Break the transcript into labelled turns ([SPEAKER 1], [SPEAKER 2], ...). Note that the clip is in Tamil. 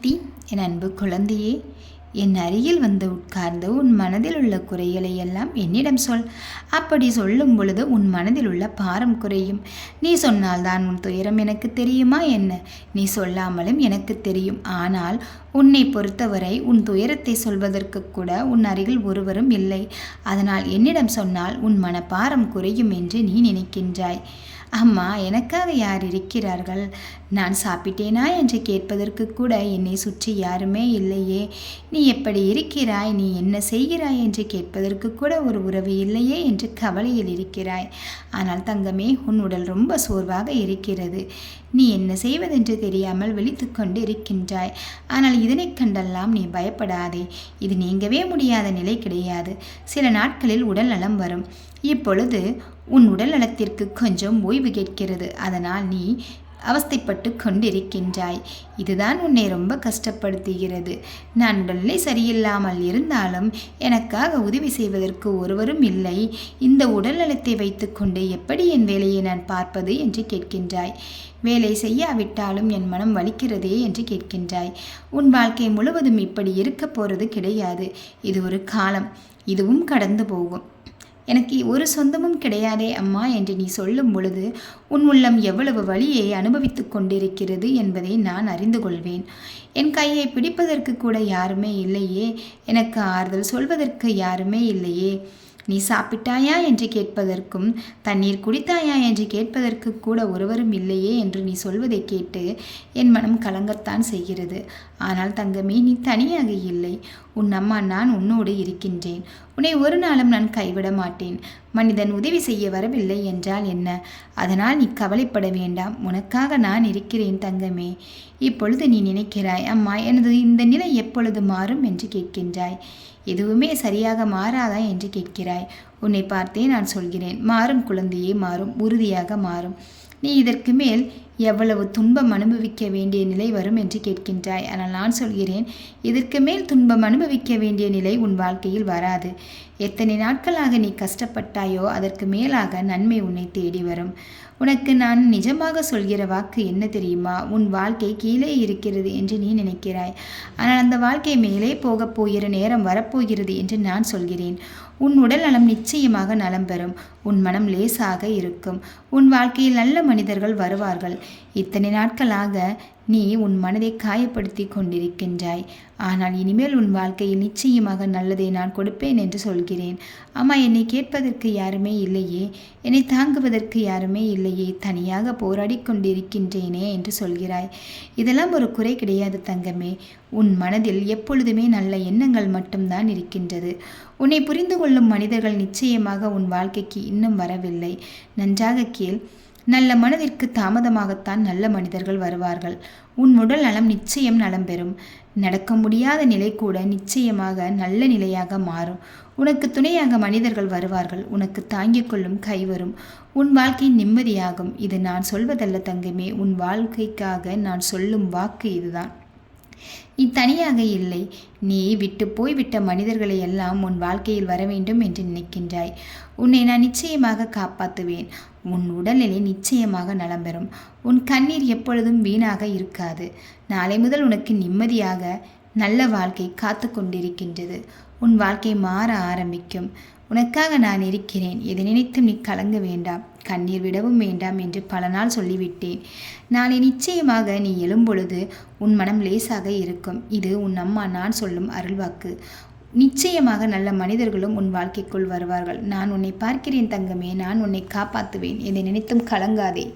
[SPEAKER 1] டி என் அன்பு குழந்தையே என் அருகில் வந்து உட்கார்ந்து உன் மனதில் உள்ள குறைகளை எல்லாம் என்னிடம் சொல். அப்படி சொல்லும் பொழுது உன் மனதில் உள்ள பாரம் குறையும். நீ சொன்னால்தான் உன் துயரம் எனக்கு தெரியுமா என்ன? நீ சொல்லாமலும் எனக்கு தெரியும். ஆனால் உன்னை பொறுத்தவரை உன் துயரத்தை சொல்வதற்கு கூட உன் அருகில் ஒருவரும் இல்லை. அதனால் என்னிடம் சொன்னால் உன் மனப்பாரம் குறையும் என்று நீ நினைக்கின்றாய். அம்மா எனக்காக யார் இருக்கிறார்கள்? நான் சாப்பிட்டேனா என்று கேட்பதற்கு கூட என்னை சுற்றி யாருமே இல்லையே. நீ எப்படி இருக்கிறாய்? நீ என்ன செய்கிறாய் என்று கேட்பதற்கு கூட ஒரு உறவு இல்லையே என்று கவலையில் இருக்கிறாய். ஆனால் தங்கமே உன் உடல் ரொம்ப சோர்வாக இருக்கிறது. நீ என்ன செய்வதென்று தெரியாமல் விழித்து கொண்டு இருக்கின்றாய் ஆனால் இதனை கண்டெல்லாம் நீ பயப்படாதே. இது நீங்கவே முடியாத நிலை கிடையாது. சில நாட்களில் உடல் நலம் வரும். இப்பொழுது உன் உடல் நலத்திற்கு கொஞ்சம் ஓய்வு கேட்கிறது. அதனால் நீ அவஸ்தைப்பட்டு கொண்டிருக்கின்றாய். இதுதான் உன்னை ரொம்ப கஷ்டப்படுத்துகிறது. நான் உடல்நிலை சரியில்லாமல் இருந்தாலும் எனக்காக உதவி செய்வதற்கு ஒருவரும் இல்லை. இந்த உடல் நலத்தை வைத்துக்கொண்டு எப்படி என் வேலையை நான் பார்ப்பது என்று கேட்கின்றாய். வேலை செய்யாவிட்டாலும் என் மனம் வலிக்கிறதே என்று கேட்கின்றாய். உன் வாழ்க்கை முழுவதும் இப்படி இருக்க போகிறது கிடையாது. இது ஒரு காலம். இதுவும் கடந்து போகும். எனக்கு ஒரு சொந்தமும் கிடையாதே அம்மா என்று நீ சொல்லும் பொழுது உன் உள்ளம் எவ்வளவு வழியை அனுபவித்து கொண்டிருக்கிறது என்பதை நான் அறிந்து கொள்வேன். என் கையை பிடிப்பதற்கு கூட யாருமே இல்லையே. எனக்கு ஆறுதல் சொல்வதற்கு யாருமே இல்லையே. நீ சாப்பிட்டாயா என்று கேட்பதற்கும் தண்ணீர் குடித்தாயா என்று கேட்பதற்கு கூட ஒருவரும் இல்லையே என்று நீ சொல்வதை கேட்டு என் மனம் கலங்கத்தான் செய்கிறது. ஆனால் தங்கமே நீ தனியாக இல்லை. உன் அம்மா நான் உன்னோடு இருக்கின்றேன். உன்னை ஒரு நாளும் நான் கைவிட மாட்டேன். மனிதன் உதவி செய்ய வரவில்லை என்றால் என்ன? அதனால் நீ கவலைப்பட வேண்டாம். உனக்காக நான் இருக்கிறேன் தங்கமே. இப்பொழுது நீ நினைக்கிறாய் அம்மா எனது இந்த நிலை எப்பொழுது மாறும் என்று கேட்கின்றாய். எதுவுமே சரியாக மாறாதா என்று கேட்கிறாய். உன்னை பார்த்தே நான் சொல்கிறேன் மாறும் குழந்தையே மாறும் உறுதியாக மாறும். நீ இதற்கு மேல் எவ்வளவு துன்பம் அனுபவிக்க வேண்டிய நிலை வரும் என்று கேட்கின்றாய். ஆனால் நான் சொல்கிறேன் இதற்கு மேல் துன்பம் அனுபவிக்க வேண்டிய நிலை உன் வாழ்க்கையில் வராது. எத்தனை நாட்களாக நீ கஷ்டப்பட்டாயோ அதற்கு மேலாக நன்மை உன்னை தேடி வரும். உனக்கு நான் நிஜமாக சொல்கிற வாக்கு என்ன தெரியுமா? உன் வாழ்க்கை கீழே இருக்கிறது என்று நீ நினைக்கிறாய். ஆனால் அந்த வாழ்க்கை மேலே போகப் போகிற நேரம் வரப்போகிறது என்று நான் சொல்கிறேன். உன் உடல் நலம் நிச்சயமாக நலம் பெறும். உன் மனம் லேசாக இருக்கும். உன் வாழ்க்கையில் நல்ல மனிதர்கள் வருவார்கள். இத்தனை நாட்களாக நீ உன் மனதை காயப்படுத்தி கொண்டிருக்கின்றாய். ஆனால் இனிமேல் உன் வாழ்க்கையில் நிச்சயமாக நல்லதை நான் கொடுப்பேன் என்று சொல்கிறேன். அம்மா என்னை கேட்பதற்கு யாருமே இல்லையே. என்னை தாங்குவதற்கு யாருமே இல்லையே. தனியாக போராடி கொண்டிருக்கின்றேனே என்று சொல்கிறாய். இதெல்லாம் ஒரு குறை கிடையாது தங்கமே. உன் மனதில் எப்பொழுதுமே நல்ல எண்ணங்கள் மட்டும்தான் இருக்கின்றது. உன்னை புரிந்து கொள்ளும் மனிதர்கள் நிச்சயமாக உன் வாழ்க்கைக்கு இன்னும் வரவில்லை. நன்றாக கேள். நல்ல மனதிற்கு தாமதமாகத்தான் நல்ல மனிதர்கள் வருவார்கள். உன் உடல் நலம் நிச்சயம் நலம் பெறும். நடக்க முடியாத நிலை கூட நிச்சயமாக நல்ல நிலையாக மாறும். உனக்கு துணையாக மனிதர்கள் வருவார்கள். உனக்கு தாங்கிக் கொள்ளும் கை வரும். உன் வாழ்க்கை நிம்மதியாகும். இது நான் சொல்வதல்ல தங்கமே. உன் வாழ்க்கைக்காக நான் சொல்லும் வாக்கு இதுதான். நீ தனியாக இல்லை. நீ விட்டு போய்விட்ட மனிதர்களை எல்லாம் உன் வாழ்க்கையில் வர வேண்டும் என்று நினைக்கின்றாய். உன்னை நான் நிச்சயமாக காப்பாற்றுவேன் உன் உடல்நிலை நிச்சயமாக நலம் பெறும். உன் கண்ணீர் எப்பொழுதும் வீணாக இருக்காது. நாளை முதல் உனக்கு நிம்மதியாக நல்ல வாழ்க்கை காத்து கொண்டிருக்கின்றது உன் வாழ்க்கை மாற ஆரம்பிக்கும். உனக்காக நான் இருக்கிறேன். எதை நினைத்தும் நீ கலங்க வேண்டாம். கண்ணீர் விடவும் வேண்டாம் என்று பல நாள் சொல்லிவிட்டேன். நாளை நிச்சயமாக நீ எழும்பொழுது உன் மனம் லேசாக இருக்கும். இது உன் அம்மா நான் சொல்லும் அருள்வாக்கு. நிச்சயமாக நல்ல மனிதர்களும் உன் வாழ்க்கைக்குள் வருவார்கள். நான் உன்னை பார்க்கிறேன் தங்கமே. நான் உன்னை காப்பாற்றுவேன் எதை நினைத்தும் கலங்காதே.